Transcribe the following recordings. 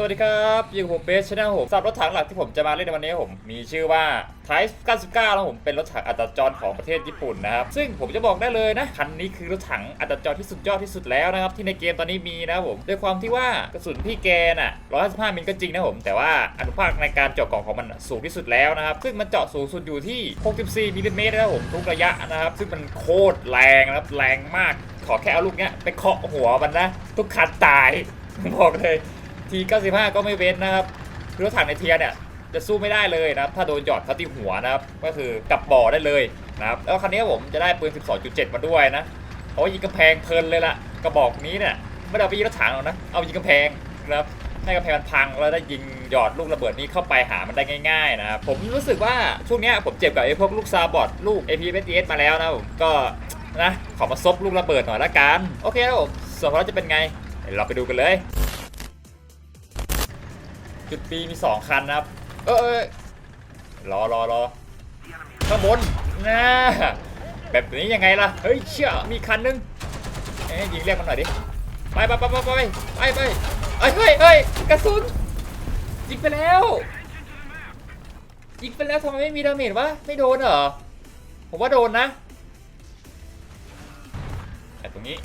สวัสดีครับอยู่กับผมเบสชาแนลผมสำหรับรถถังหลักที่ผมจะมาเล่นในวันนี้ผมมีชื่อว่า Type 99แล้วผมเป็นรถถังอัตจรของประเทศญี่ปุ่นนะครับ ซึ่งผมจะบอกได้เลยนะ คันนี้คือรถถังอัตจรที่สุดยอดที่สุดแล้วนะครับ ที่ในเกมตอนนี้มีนะผมด้วยความที่ว่ากระสุนพี่แกน่ะ155มิลก็จริงนะผม แต่ว่าอนุภาคในการเจาะกล่องของมันสูงที่สุดแล้วนะครับ ซึ่งมันเจาะสูงสุดอยู่ที่ 64มิลลิเมตรนะผมทุกระยะนะครับ ซึ่งมันโคตรแรงนะครับแรงมาก ขอแค่เอาลูกเนี้ยไปเคาะหัวมันนะทุกคันตายบอกเลย ที95 ก็ไม่เว้นนะครับคือรถถังในเทียเนี่ยจะสู้ไม่ได้เลยนะครับ ถ้าโดนหยอดเข้าที่หัวนะครับ ก็คือกลับบ่อได้เลยนะครับ แล้วคันนี้ผมจะได้ปืน 12.7 มาด้วยนะเพราะยิงกำแพงเพลินเลยล่ะกระบอกนี้เนี่ยไม่ได้เอาไปยิงรถถังหรอกนะ เอายิงกำแพงนะครับให้กำแพงมันพังแล้วได้ยิงหยอดลูกระเบิดนี้เข้าไปหามันได้ง่ายๆนะครับ ผมรู้สึกว่าช่วงนี้ผมเจ็บกับไอ้พวกลูกซาบอดลูก AP s มาแล้วนะผมก็นะขอมาซบลูกระเบิดหน่อยละกัน โอเคครับผมส่วนของเราจะเป็นไงเดี๋ยวเราไปดูกันเลย จุดปีมีสองคันนะครับ เออเอยรอรอรอข้างบนนะแบบนี้ยังไงล่ะ เฮ้ยเชี่ยมีคันนึงเอ้ยยิงเรียกมันหน่อยดิ ไปไปไปไปไปไปไปเอ้ยเฮ้ยเฮ้ยกระสุนยิงไปแล้วยิงไปแล้วทำไมไม่มีดาเมจวะไม่โดนเหรอผมว่าโดนนะแต่ตรงนี้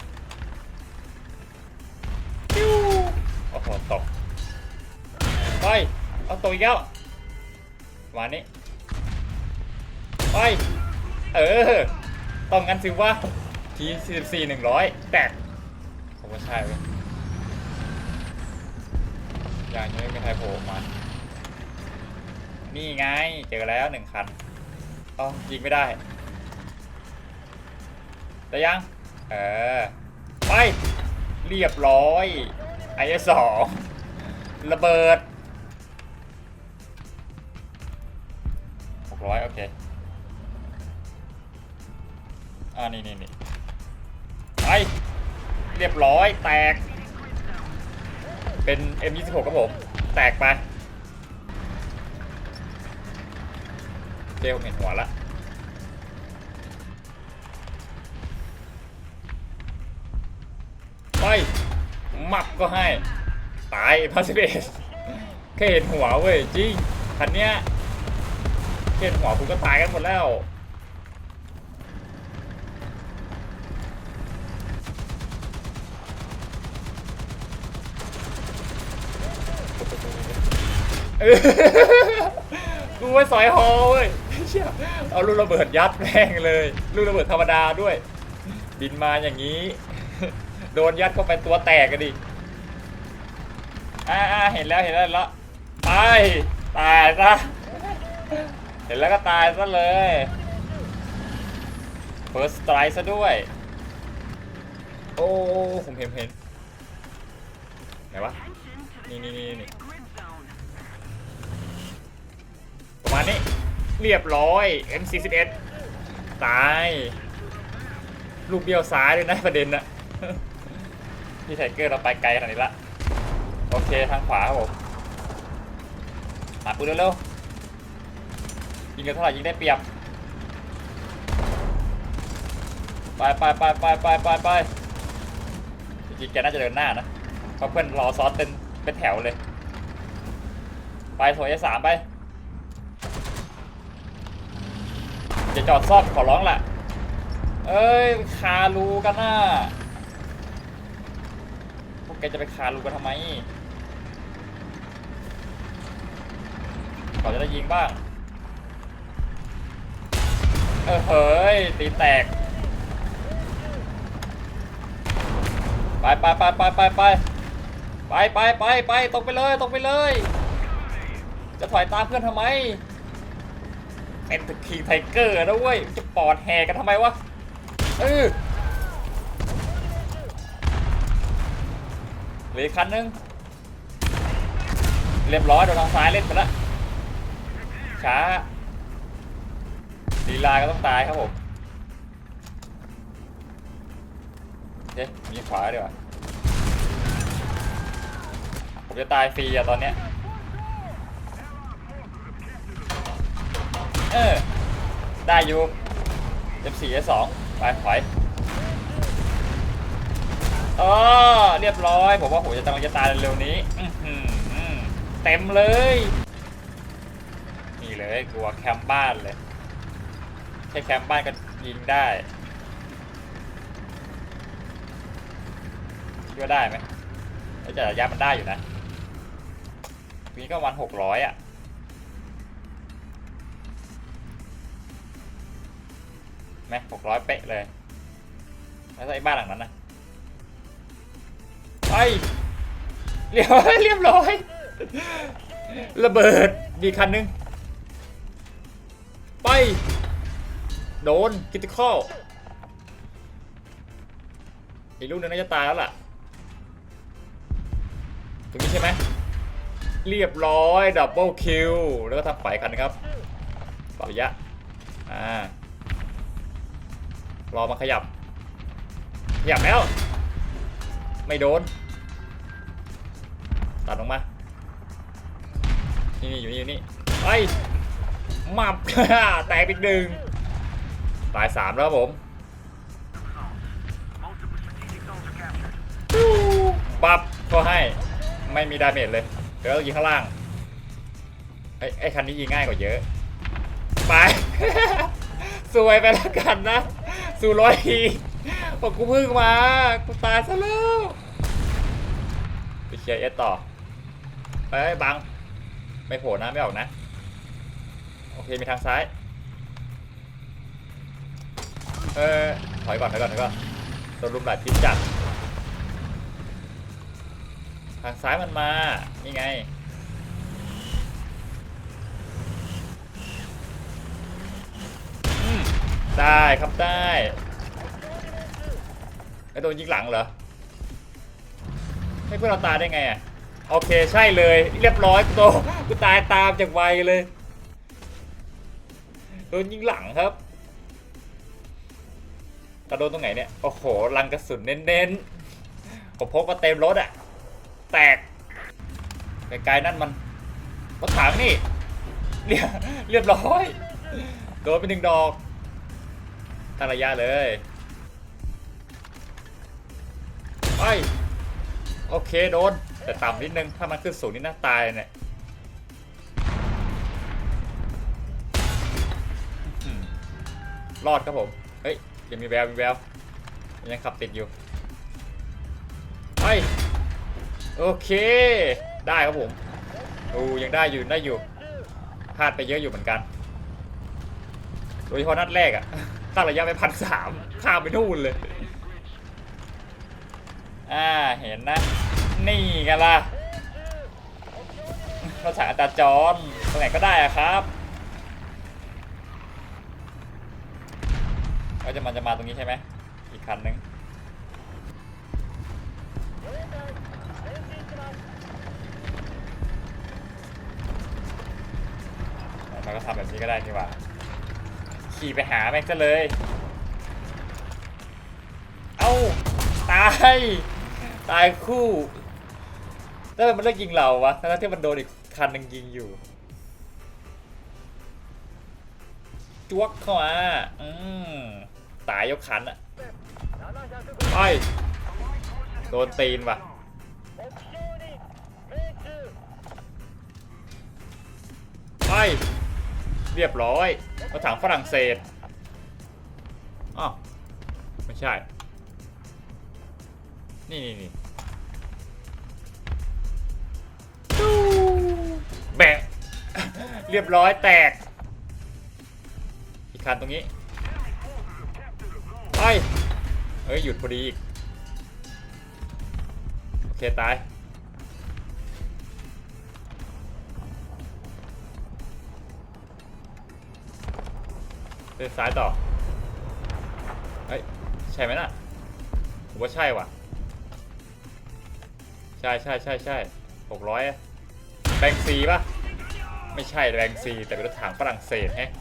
ปิ้วโอ้โหตก ไปเอาตัวอีกแล้ววันนี้ไปเออต้องงั้นสิว่าที44 100แตกผมว่าใช่เว้ยอย่างนี้ไม่ใครโผล่มานี่ไงเจอแล้วหนึ่งคันต้องยิงไม่ได้แต่ยัง เออ ไป เรียบร้อยไอ้สองระเบิด ร้อยโอเค อ่านี่นี่นี่ไป เรียบร้อยแตก เป็น M26 ครับผม แตกไปเจลเห็นหัวละไปมับก็ให้ ตายพาสเบสแค่เห็นหัวเว้ย จริงคันเนี้ย แค่เห็นหัวคุณก็ตายกันหมดแล้วเออกูไว้สอยฮอเว้ยเชี่ยเอาลูกระเบิดยัดแม่งเลย ลูกระเบิดธรรมดาด้วย บินมาอย่างนี้ โดนยัดเข้าไปตัวแตกกันดิ อ่าอ่าเห็นแล้วเห็นแล้วเห็นแล้วไปตายซะ เห็นแล้วก็ตายซะเลยเฟิร์สสไตร์ซะด้วย โอ้ผมเห็นเห็นไหนวะ นี่นี่นี่นี่ประมาณนี้ เรียบร้อย M41 ตาย ลูกเบี้ยวซ้ายด้วยนะประเด็นนะพี่ไทเกอร์เราไปไกลขนาดนี้ละ โอเคทางขวาครับผมหาปืนเร็วๆ ยิงกันเท่าไหร่ยิงได้เปรียบ ไปไปไปไปไปไปไปจริงๆแกน่าจะเดินหน้านะเพราะเพื่อนรอซ้อนเป็นเป็นแถวเลย ไปโถยสามไปอย่าจอดซ่อมขอร้องแหละเอ้ยคารูกันน่ะพวกแกจะไปคารูกันทำไมขอจะได้ยิงบ้าง เออเฮ้ยตีแตก ไปไปไปไปไปไปไปไปไปไปตรงไปเลยตรงไปเลย จะถอยตามเพื่อนทำไม เป็นตะคีไทเกอร์นะเว้ย จะปอดแหกันทำไมวะ เออเหลือคันนึง เรียบร้อยโดนทางซ้ายเล่นไปแล้วช้า ลีลาก็ต้องตายครับผมเอ๊ะมีขวาดีกว่าผมจะตายฟรีอะตอนเนี้ยเออ ได้อยู่ F4 F2 ไปถอยอ๋อเรียบร้อย ผมว่าผมจะกำลังจะตายเร็วๆนี้เต็มเลย นี่เลยกลัวแคมป์บ้านเลย แค่แคมป์บ้านก็ยิงได้คิดว่าได้ไหมไอ้แต่ระยะมันได้อยู่นะวีก็วันหกร้อยอะไหมหกร้อยเป๊ะเลย แล้วไอ้บ้านหลังนั้นนะไปเรียบร้อยเรียบร้อย ระเบิด มีคันนึง ไป โดนคิติคอลอีกลูกนึงน่าจะตายแล้วล่ะตรงนี้ใช่ไหมเรียบร้อยดับเบิลคิวแล้วก็ทำไปคันครับปรับระยะอ่ารอมาขยับ ขยับแล้ว ไม่โดน ตัดลงมานี่นี่อยู่นี่อยู่นี่ไปมับแตกอีกหนึ่ง ตายสามแล้วครับผมบับก็ให้ไม่มีดาเมจเลย เดี๋ยวเรายิงข้างล่าง ไอ้ไอ้คันนี้ยิงง่ายกว่าเยอะ ไปสวยไปแล้วกันนะ สู่ร้อยทีบอกกูพิ่งมา กูตายซะแล้วไปเคลียร์เอสต่อไปไปบัง ไม่โผล่นะไม่ออกนะ โอเค มีทางซ้าย เออถอยก่อนถอยก่อนถอยก่อนตัวรุมหลายทิศจัดทางซ้ายมันมา นี่ไง ได้ครับได้ไอ้โดนยิงหลังเหรอ ให้เพื่อนเราตายได้ไงอะ โอเคใช่เลย เรียบร้อยกูโตกูตายตามจากไวเลย โดนยิงหลังครับ ระโดนตรงไหนเนี่ย โอ้โห ลังกระสุนเน้นๆ ผมพกมาเต็มรถอะแตกไกลๆนั่นมันรถถังนี่เรียบเรียบร้อย โดนไปหนึ่งดอกตั้งระยะเลย ไป โอเคโดน แต่ต่ำนิดนึง ถ้ามันขึ้นสูงนี่น่าตายเนี่ยรอดครับผม เฮ้ย ยังมีแววมีแววยังขับติดอยู่ไปโอเค ได้ครับผมโอ้ยังได้อยู่ได้อยู่พลาดไปเยอะอยู่เหมือนกัน โดยเฉพาะนัดแรกอะตั้งระยะไปพันสามข้ามไปนู่นเลยอ่าเห็นนะ นี่กันล่ะภาษาตาจรตรงไหนก็ได้อะครับ ก็จะมันจะมาตรงนี้ใช่ไหมอีกคันนึงมันก็ทำแบบนี้ก็ได้นี่ว่า ขี่ไปหาแม่งซะเลย เอ้า ตาย ตายคู่แล้วมันเลิกยิงเราวะทั้งที่มันโดนอีกคันนึงยิงอยู่จวกเข้ามาอืม ตายยกคันอะไปโดนตีนว่ะไปเรียบร้อยรถถังฝรั่งเศสอ้าวไม่ใช่ นี่นี่นี่แบะเรียบร้อยแตก อีกคันตรงนี้ ไปเอ้ยหยุดพอดีอีก โอเค ตาย เดินซ้ายต่อ เฮ้ย ใช่ไหมน่ะ ผมว่าใช่ว่ะ ใช่ใช่ใช่ใช่หกร้อยแบงซีป่ะ ไม่ใช่แบงซีแต่เป็นรถถังฝรั่งเศสแฮะ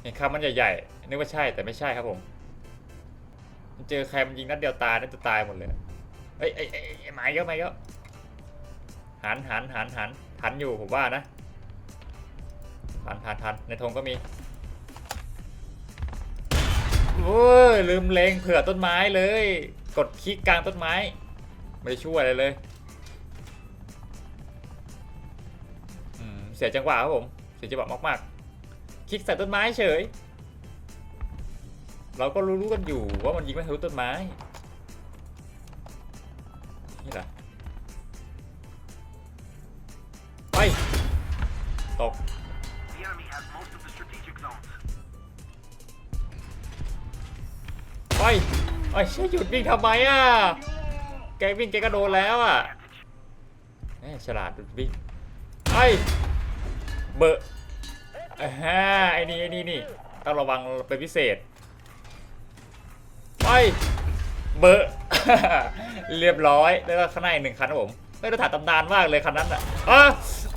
เห็นคำมันใหญ่ๆนึกว่าใช่แต่ไม่ใช่ครับผม มันเจอใครมันยิงนัดเดียวตายนัดจะตายหมดเลยเฮ้ยไอ้ไอ้ไอ้ไม้เยอะไม้เยอะหันหันหันหันหันอยู่ผมว่านะหันหันหันในธงก็มีโอ้ยลืมเลงเผื่อต้นไม้เลย กดคลิกกลางต้นไม้ ไม่ได้ช่วยอะไรเลยเสียจังหวะครับผม เสียจังหวะมากๆ คลิกใส่ต้นไม้เฉย เราก็รู้ๆกันอยู่ว่ามันยิงไม่ทะลุต้นไม้ นี่แหละไป ตก The enemy has most of the strategic zones. ไปไอ้ยเชี่ยหยุดวิ่งทำไมอะ แกวิ่งแกก็โดนแล้วอะแหมฉลาดหยุดวิ่งไอ้เบอะอ่าฮะไอ้นี่ไอ้นี่นี่ต้องระวังเป็นพิเศษ ไปเบอะเรียบร้อยแล้วก็ข้างในหนึ่งคันครับผมไม่ได้ถ่ายตำนานมากเลยคันนั้นอะอะ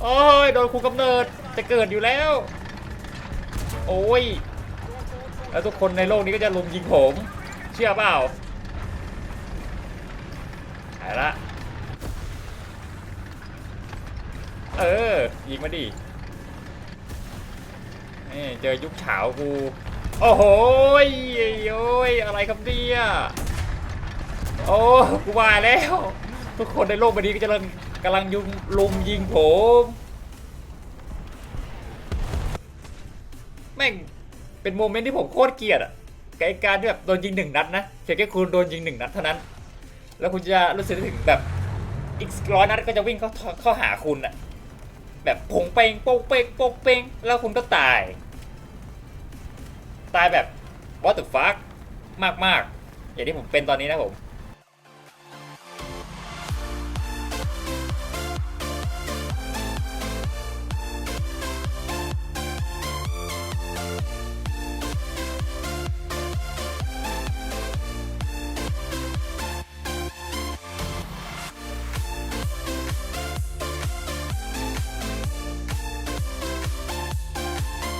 โอ้ยโดนคุมกำเนิดจะเกิดอยู่แล้ว โอ้ยแล้วทุกคนในโลกนี้ก็จะลุมยิงผม เชื่อเปล่าหายละเออยิงมาดินี่เจอยุคเฉากู โอ้โหยโอ้ยอะไรครับเนี่ยโอ้กูว่าแล้ว ทุกคนในโลกใบนี้ก็จะกำลังยุงลุมยิงผมแม่งเป็นโมเมนต์ที่ผมโคตรเกลียดอะกับไอ้การที่แบบโดนยิงหนึ่งนัดนะเพียงแค่คุณโดนยิงหนึ่งนัดเท่านั้น แล้วคุณจะรู้สึกถึงแบบอีกร้อยนัดก็จะวิ่งเข้าเข้าหาคุณอะแบบผงเปงโปงเปงโปงเปงแล้วคุณก็ตาย ตายแบบ what the fuck มากมากๆ อย่างที่ผมเป็นตอนนี้นะผม